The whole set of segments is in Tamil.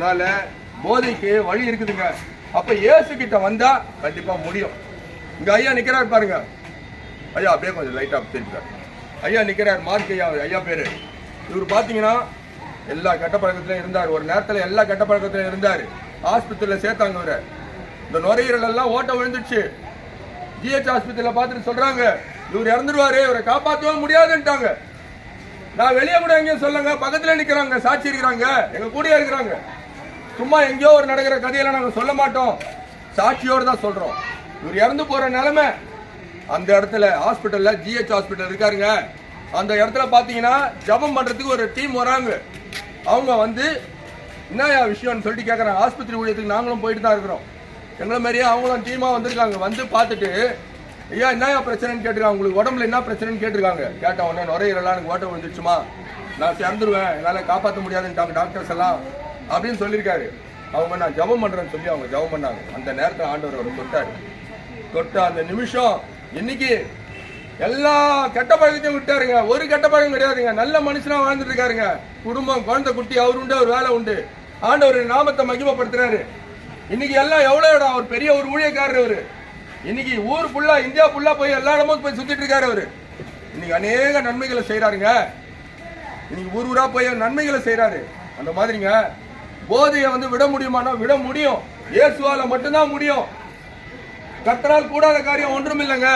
அதனால போதைக்கு வழி இருக்குதுங்க. அப்ப இயேசு கிட்ட வந்தா கண்டிப்பா முடியும். இங்க ஐயா நிக்கிறார் பாருங்க. ஐயா அப்படியே கொஞ்சம் லைட்டா திருப்பிட்டார் ஐயா நிக்கிறார் மார்க் ஐயா ஐயா பேரு. இவர் பாத்தீங்கன்னா எல்லா கெட்ட பழக்கத்திலும் இருந்தார். ஒரு நேரத்துல எல்லா கெட்ட பழக்கத்திலும் இருந்தார். ஆஸ்பத்திரியில சேர்த்தாங்க அவரை. இந்த நுரையீரல் எல்லாம் ஓட்டம் விழுந்துச்சு ஜிஹெச் ஆஸ்பத்திரியில பார்த்துட்டு சொல்றாங்க இவர் இறந்துருவாரு இவரை காப்பாற்றவே முடியாதுன்ட்டாங்க. நான் வெளியே கூட எங்கேயும் சொல்லுங்க. பக்கத்துல நிக்கிறாங்க சாட்சி இருக்கிறாங்க. எங்க கூடயே இருக்கிறாங்க. சும்மா எங்கேயோ ஒரு நடக்கிற கதையெல்லாம் நாங்கள் சொல்ல மாட்டோம். சாட்சியோடு தான் சொல்கிறோம் இவர் இறந்து போகிற நிலமை அந்த இடத்துல ஹாஸ்பிட்டலில் ஜிஹெச் ஹாஸ்பிட்டல் இருக்காருங்க. அந்த இடத்துல பார்த்தீங்கன்னா ஜெபம் பண்ணுறதுக்கு ஒரு டீம் வராங்க. அவங்க வந்து என்னயா விஷயம்னு சொல்லிட்டு கேட்குறாங்க ஆஸ்பத்திரி ஊழியத்துக்கு நாங்களும் போயிட்டு தான் இருக்கிறோம். எங்களை மாதிரியே அவங்களும் டீமாக வந்திருக்காங்க. வந்து பார்த்துட்டு ஐயா என்னயா பிரச்சனைன்னு கேட்டிருக்காங்க? உங்களுக்கு உடம்புல என்ன பிரச்சனைன்னு கேட்டிருக்காங்க? கேட்ட உடனே நுரையீரலாம் எனக்கு ஓட்ட விழுந்துச்சுமா நான் சேர்ந்துருவேன் என்னால் காப்பாற்ற முடியாதுன்ட்டாங்க டாக்டர்ஸ் எல்லாம். அப்படின்னு சொல்லியிருக்காரு. அவங்க நான் ஜெபம் பண்ணுறேன்னு சொல்லி அவங்க ஜெபம் பண்ணாங்க. அந்த நேரத்தில் ஆண்டவர் அவர் தொட்டார். தொட்ட அந்த நிமிஷம் இன்னைக்கு எல்லா கெட்ட பழக்கத்தையும் விட்டாருங்க. ஒரு கெட்ட பழக்கம் கிடையாதுங்க. நல்ல மனுஷனாக வாழ்ந்துட்டு இருக்காருங்க. குடும்பம் குழந்தை குட்டி அவர் உண்டு அவர் வேலை உண்டு. ஆண்டவர் நாமத்தை மகிமப்படுத்துறாரு. இன்னைக்கு எல்லாம் எவ்வளோ இடம்? அவர் பெரிய ஒரு ஊழியக்காரர் அவர். இன்னைக்கு ஊர் ஃபுல்லா இந்தியா ஃபுல்லா போய் எல்லா இடமும் போய் சுத்திட்டு இருக்காரு அவரு. இன்னைக்கு அநேக நன்மைகளை செய்கிறாருங்க இன்னைக்கு ஊர் ஊரா போய் நன்மைகளை செய்கிறாரு அந்த மாதிரிங்க போதையை வந்து விட முடியுமானா விட முடியும். இயேசுவால மட்டும்தான் முடியும். கத்தரால் கூடாத காரியம் ஒன்றும் இல்லைங்க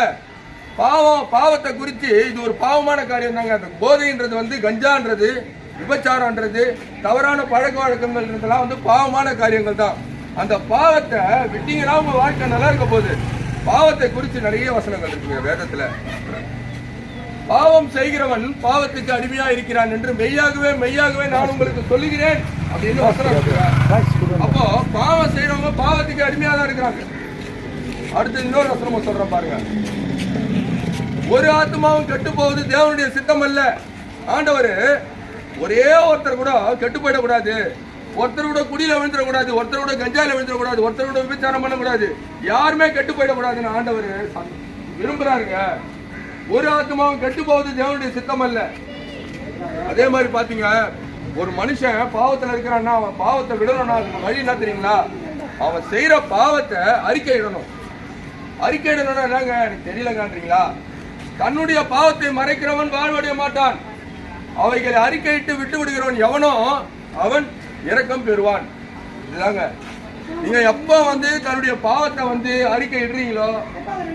பாவம் பாவத்தை குறித்து இது ஒரு பாவமான காரியம் தாங்க அந்த போதைன்றது வந்து கஞ்சான்றது விபச்சாரம்ன்றது தவறான பழக்க வழக்கங்கள்ன்றதெல்லாம் வந்து பாவமான காரியங்கள் தான் அந்த பாவத்தை விட்டீங்கன்னா உங்க வாழ்க்கை நல்லா இருக்க போகுது. பாவத்தை குறித்து நிறைய வசனங்கள் இருக்குங்க வேதத்துல. பாவம் செய்கிறவன் பாவத்துக்கு அடிமையா இருக்கிறான் என்று மெய்யாகவே மெய்யாகவே நான் உங்களுக்கு சொல்லுகிறேன். அப்படின்னு வசனம் அப்போ பாவம் செய்யறவங்க பாவத்துக்கு அடிமையா தான் இருக்கிறாங்க. அடுத்து இன்னொரு வசனமா சொல்றேன் பாருங்க. ஒரு ஆத்மாவும் கெட்டு போவது தேவனுடைய சித்தம் அல்ல ஆண்டவர் ஒரே ஒருத்தர் கூட கெட்டு போயிடக்கூடாது. ஒருத்தர் கூட குடியில விழுந்துடக்கூடாது. ஒருத்தர் கூட கஞ்சாயில விழுந்துடக்கூடாது. ஒருத்தர் கூட விபச்சாரம் பண்ணக்கூடாது. யாருமே கெட்டு போயிடக்கூடாதுன்னு ஆண்டவர் விரும்புறாருங்க. ஒரு ஆத்மாவும் கெட்டு போவது தேவனுடைய சித்தம் அல்ல அதே மாதிரி பாத்தீங்க ஒரு மனுஷன் பாவத்தில் இருக்கிறான்னா அவன் பாவத்தை விடணும்னா அதுக்கு வழி என்ன தெரியுங்களா? அவன் செய்கிற பாவத்தை அறிக்கையிடணும். அறிக்கையிடணும்னா என்னங்க? எனக்கு தெரியலங்கன்றீங்களா? தன்னுடைய பாவத்தை மறைக்கிறவன் வாழ்வடைய மாட்டான். அவைகளை அறிக்கையிட்டு விட்டு விடுகிறவன் எவனோ அவன் இறக்கம் பெறுவான். இதுதாங்க. நீங்க எப்ப வந்து தன்னுடைய பாவத்தை வந்து அறிக்கை இடுறீங்களோ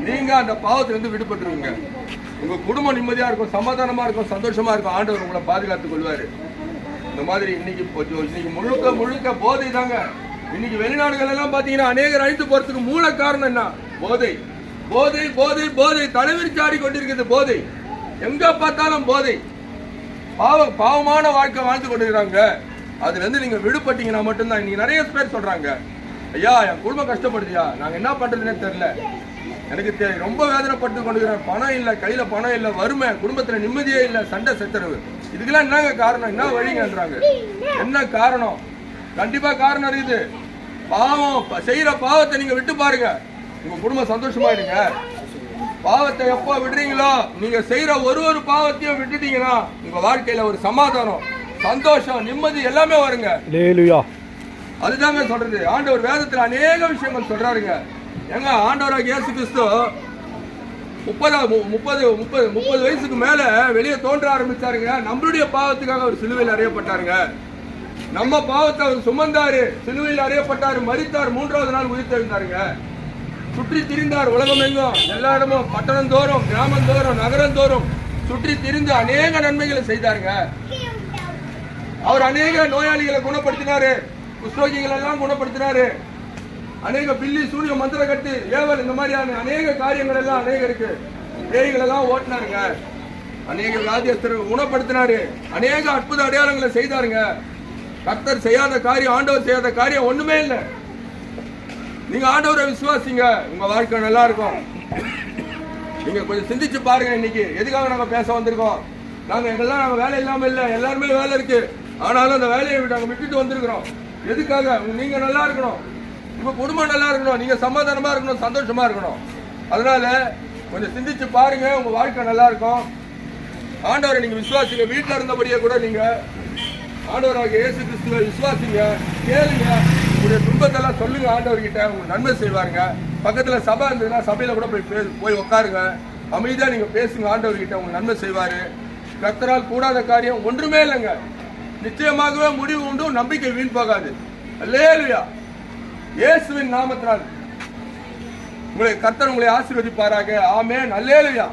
நீங்க அந்த பாவத்துல இருந்து விடுபட்டுருவீங்க. உங்க குடும்பம் நிம்மதியா இருக்கும் சமாதானமா இருக்கும் சந்தோஷமா இருக்கும். ஆண்டவர் உங்களை பாதுகாத்துக் கொள்வாரு. இந்த மாதிரி இன்னைக்கு இன்னைக்கு முழுக்க முழுக்க போதை தாங்க. இன்னைக்கு வெளிநாடுகள் எல்லாம் பாத்தீங்கன்னா அநேகர் அழித்து போறதுக்கு மூல காரணம் என்ன? போதை. போதை போதை போதை. தலைவிரிச்சு ஆடி கொண்டிருக்கிறது போதை. எங்க பார்த்தாலும் போதை. பாவ பாவமான வாழ்க்கை வாழ்ந்து கொண்டிருக்கிறாங்க. அதுல இருந்து நீங்க விடுபட்டீங்கன்னா மட்டும்தான். இன்னைக்கு நிறைய பேர் சொல்றாங்க. ஐயா என் குடும்பம் கஷ்டப்படுதியா? நாங்க என்ன பண்றதுன்னே தெரியல. எனக்கு தெ- ரொம்ப வேதனைப்பட்டு கொண்டிருக்கிறேன். பணம் இல்ல கையில பணம் இல்ல வறுமை குடும்பத்துல நிம்மதியே இல்ல சண்டை சச்சரவு. இதுக்கெல்லாம் என்னங்க காரணம்? என்ன வழிங்கன்றாங்க? என்ன காரணம்? கண்டிப்பா காரணம் இருக்குது. பாவம் செய்யற பாவத்தை நீங்க விட்டு பாருங்க. உங்க குடும்பம் சந்தோஷமா இருங்க பாவத்தை எப்போ விடுறீங்களோ நீங்க செய்யற ஒரு ஒரு பாவத்தையும் விட்டுட்டீங்கன்னா உங்க வாழ்க்கையில ஒரு சமாதானம் சந்தோஷம் நிம்மதி எல்லாமே வருங்க. அதுதாங்க சொல்றது. ஆண்டவர் வேதத்துல அநேக விஷயங்கள் சொல்றாருங்க. ஏங்க ஆண்டவராக இயேசு கிறிஸ்து முப்பதாவது மு- முப்பது முப்பது முப்பது வயசுக்கு மேல வெளியே தோன்ற ஆரம்பிச்சாருங்க. நம்மளுடைய பாவத்துக்காக அவர் சிலுவையில் அறியப்பட்டாருங்க. நம்ம பாவத்தை அவர் சுமந்தாரு சிலுவையில் அறியப்பட்டார் மறித்தார் மூன்றாவது நாள் உயிர்த்தெழுந்தாருங்க சுற்றி திரிந்தார் உலகம் எங்கும் எல்லா இடமும் பட்டணம் தோறும் கிராமம் தோறும் நகரம் தோறும் சுற்றி திரிந்து அநேக நன்மைகளை செய்தாருங்க. அவர் அநேக நோயாளிகளை குணப்படுத்தினாரு. குஷ்ரோகிகள் எல்லாம் குணப்படுத்தினாரு. அநேக பில்லி சூரிய மந்திர கட்டு ஏவல் இந்த மாதிரியான அநேக காரியங்கள் எல்லாம் அநேக இருக்கு. பேய்கள் எல்லாம் ஓட்டினாருங்க. அநேக வியாதியஸ்தர் குணப்படுத்தினாரு. அநேக அற்புத அடையாளங்களை செய்தாருங்க. கர்த்தர் செய்யாத காரியம் ஆண்டவர் செய்யாத காரியம் ஒண்ணுமே இல்லை. நீங்க ஆண்டவரை விசுவாசிங்க உங்க வாழ்க்கை நல்லா இருக்கும். நீங்க கொஞ்சம் சிந்திச்சு பாருங்க இன்னைக்கு. எதுக்காக நாங்க பேச வந்திருக்கோம்? நாங்க எங்கெல்லாம் நாங்க வேலை இல்லாம இல்ல எல்லாருமே வேலை இருக்கு. ஆனாலும் அந்த வேலையை விட்டு நாங்க விட்டுட்டு வந்திருக்கிறோம். எதுக்காக? நீங்க நல்லா இருக்கணும். இப்போ குடும்பம் நல்லா இருக்கணும் நீங்கள் சமாதானமாக இருக்கணும் சந்தோஷமாக இருக்கணும். அதனால் கொஞ்சம் சிந்திச்சு பாருங்கள் உங்கள் வாழ்க்கை நல்லாயிருக்கும் ஆண்டவரை நீங்கள் விசுவாசிங்க வீட்டில் இருந்தபடியே கூட நீங்கள் ஆண்டவராக இயேசு கிறிஸ்துவை விசுவாசிங்க கேளுங்க. உங்களுடைய துன்பத்தெல்லாம் சொல்லுங்க ஆண்டவர்கிட்ட உங்களுக்கு நன்மை செய்வாருங்க. பக்கத்தில் சபை இருந்ததுன்னா சபையில் கூட போய் பே- போய் உட்காருங்க அமைதியாக நீங்கள் பேசுங்க ஆண்டவர்கிட்ட உங்களுக்கு நன்மை செய்வார். கத்தரால் கூடாத காரியம் ஒன்றுமே இல்லைங்க. நிச்சயமாகவே முடிவு உண்டு நம்பிக்கை வீண் போகாது. அல்லேலுயா. இயேசுவின் நாமத்தினால். உங்களை கர்த்தர் உங்களை ஆசீர்வதிப்பாராக. ஆமே நல்லேலையா